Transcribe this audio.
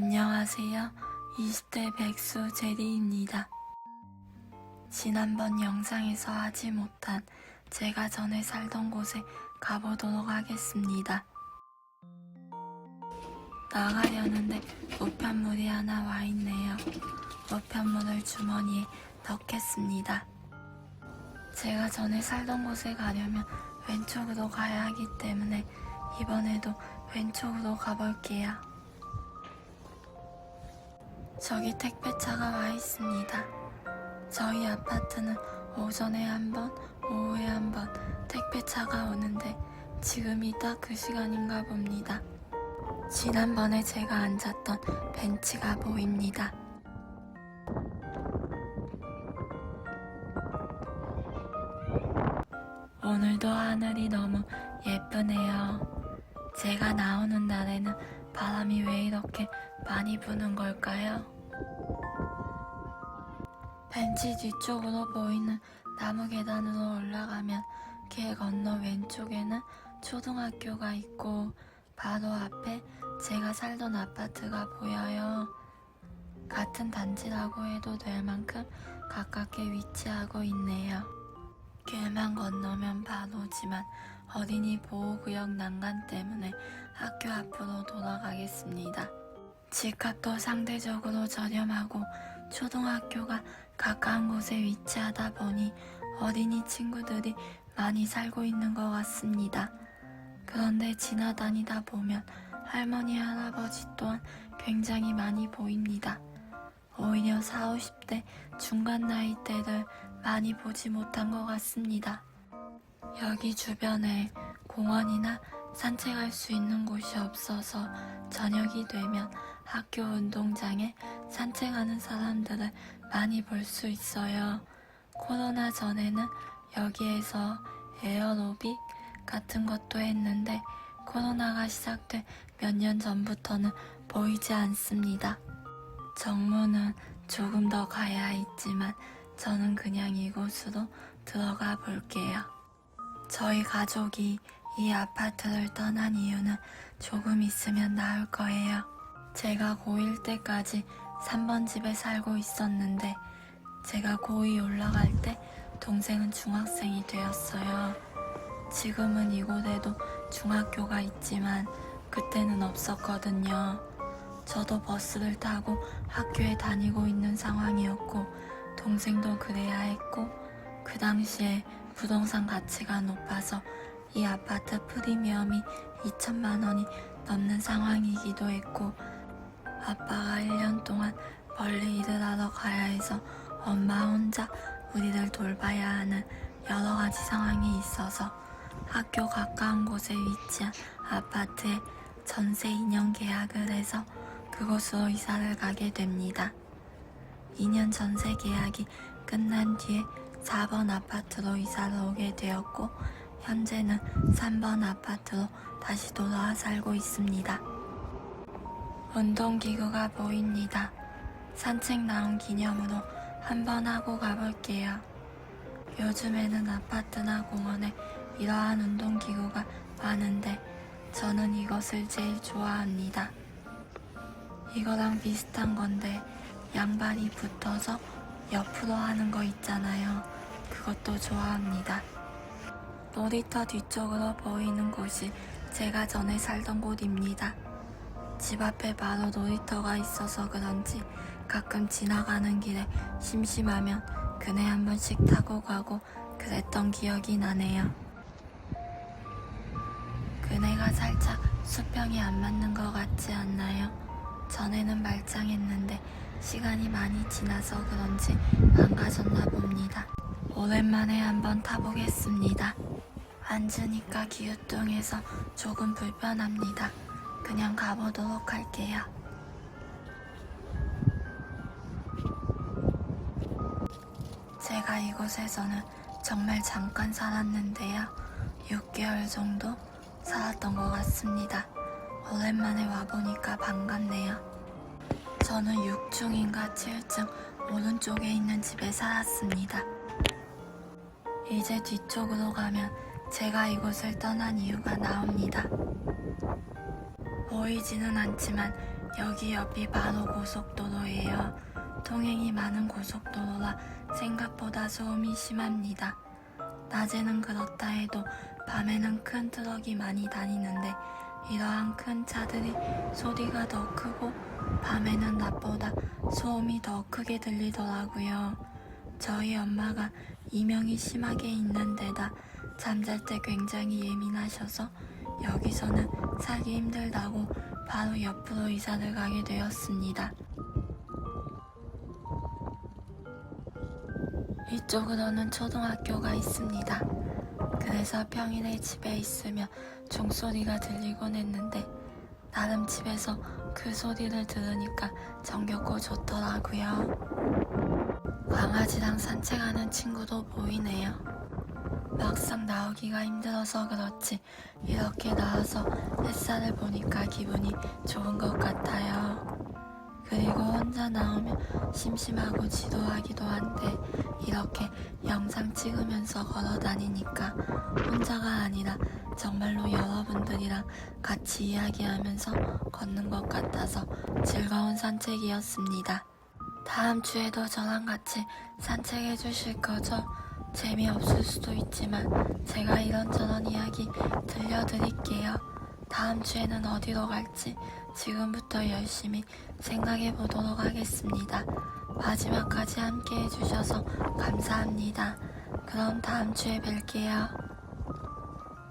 안녕하세요. 20대 백수 제리입니다. 지난번 영상에서 하지 못한 제가 전에 살던 곳에 가보도록 하겠습니다. 나가려는데 우편물이 하나 와 있네요. 우편물을 주머니에 넣겠습니다. 제가 전에 살던 곳에 가려면 왼쪽으로 가야 하기 때문에 이번에도 왼쪽으로 가볼게요. 저기 택배차가 와 있습니다. 저희 아파트는 오전에 한 번, 오후에 한 번 택배차가 오는데 지금이 딱 그 시간인가 봅니다. 지난번에 제가 앉았던 벤치가 보입니다. 오늘도 하늘이 너무 예쁘네요. 제가 나오는 날에는 바람이 왜 이렇게 많이 부는 걸까요? 벤치 뒤쪽으로 보이는 나무 계단으로 올라가면 길 건너 왼쪽에는 초등학교가 있고 바로 앞에 제가 살던 아파트가 보여요. 같은 단지라고 해도 될 만큼 가깝게 위치하고 있네요. 길만 건너면 바로지만 어린이 보호구역 난간 때문에 학교 앞으로 돌아가겠습니다. 집값도 상대적으로 저렴하고 초등학교가 가까운 곳에 위치하다 보니 어린이 친구들이 많이 살고 있는 것 같습니다. 그런데 지나다니다 보면 할머니, 할아버지 또한 굉장히 많이 보입니다. 오히려 4, 50대 중간 나이대를 많이 보지 못한 것 같습니다. 여기 주변에 공원이나 산책할 수 있는 곳이 없어서 저녁이 되면 학교 운동장에 산책하는 사람들을 많이 볼 수 있어요. 코로나 전에는 여기에서 에어로빅 같은 것도 했는데 코로나가 시작돼 몇년 전부터는 보이지 않습니다. 정문은 조금 더 가야 있지만 저는 그냥 이곳으로 들어가 볼게요. 저희 가족이 이 아파트를 떠난 이유는 조금 있으면 나올 거예요. 제가 고1 때까지 3번 집에 살고 있었는데 제가 고2 올라갈 때 동생은 중학생이 되었어요. 지금은 이곳에도 중학교가 있지만 그때는 없었거든요. 저도 버스를 타고 학교에 다니고 있는 상황이었고 동생도 그래야 했고 그 당시에 부동산 가치가 높아서 이 아파트 프리미엄이 2천만 원이 넘는 상황이기도 했고 아빠가 1년 동안 멀리 일을 하러 가야 해서 엄마 혼자 우리를 돌봐야 하는 여러 가지 상황이 있어서 학교 가까운 곳에 위치한 아파트에 전세 2년 계약을 해서 그곳으로 이사를 가게 됩니다. 2년 전세 계약이 끝난 뒤에 4번 아파트로 이사를 오게 되었고 현재는 3번 아파트로 다시 돌아와 살고 있습니다. 운동기구가 보입니다. 산책 나온 기념으로 한번 하고 가볼게요. 요즘에는 아파트나 공원에 이러한 운동기구가 많은데 저는 이것을 제일 좋아합니다. 이거랑 비슷한 건데 양발이 붙어서 옆으로 하는 거 있잖아요. 그것도 좋아합니다. 놀이터 뒤쪽으로 보이는 곳이 제가 전에 살던 곳입니다. 집 앞에 바로 놀이터가 있어서 그런지 가끔 지나가는 길에 심심하면 그네 한 번씩 타고 가고 그랬던 기억이 나네요. 그네가 살짝 수평이 안 맞는 것 같지 않나요? 전에는 말짱했는데 시간이 많이 지나서 그런지 망가졌나 봅니다. 오랜만에 한번 타보겠습니다. 앉으니까 기우뚱해서 조금 불편합니다. 그냥 가보도록 할게요. 제가 이곳에서는 정말 잠깐 살았는데요. 6개월 정도 살았던 것 같습니다. 오랜만에 와보니까 반갑네요. 저는 6층인가 7층 오른쪽에 있는 집에 살았습니다. 이제 뒤쪽으로 가면 제가 이곳을 떠난 이유가 나옵니다. 보이지는 않지만 여기 옆이 바로 고속도로예요. 통행이 많은 고속도로라 생각보다 소음이 심합니다. 낮에는 그렇다 해도 밤에는 큰 트럭이 많이 다니는데 이러한 큰 차들이 소리가 더 크고 밤에는 낮보다 소음이 더 크게 들리더라고요. 저희 엄마가 이명이 심하게 있는 데다 잠잘 때 굉장히 예민하셔서 여기서는 살기 힘들다고 바로 옆으로 이사를 가게 되었습니다. 이쪽으로는 초등학교가 있습니다. 그래서 평일에 집에 있으면 종소리가 들리곤 했는데 나름 집에서 그 소리를 들으니까 정겹고 좋더라고요. 강아지랑 산책하는 친구도 보이네요. 막상 나오기가 힘들어서 그렇지 이렇게 나와서 햇살을 보니까 기분이 좋은 것 같아요. 그리고 혼자 나오면 심심하고 지루하기도 한데 이렇게 영상 찍으면서 걸어 다니니까 혼자가 아니라 정말로 여러분들이랑 같이 이야기하면서 걷는 것 같아서 즐거운 산책이었습니다. 다음 주에도 저랑 같이 산책해 주실 거죠? 재미없을 수도 있지만 제가 이런저런 이야기 들려드릴게요. 다음 주에는 어디로 갈지 지금부터 열심히 생각해 보도록 하겠습니다. 마지막까지 함께 해주셔서 감사합니다. 그럼 다음 주에 뵐게요.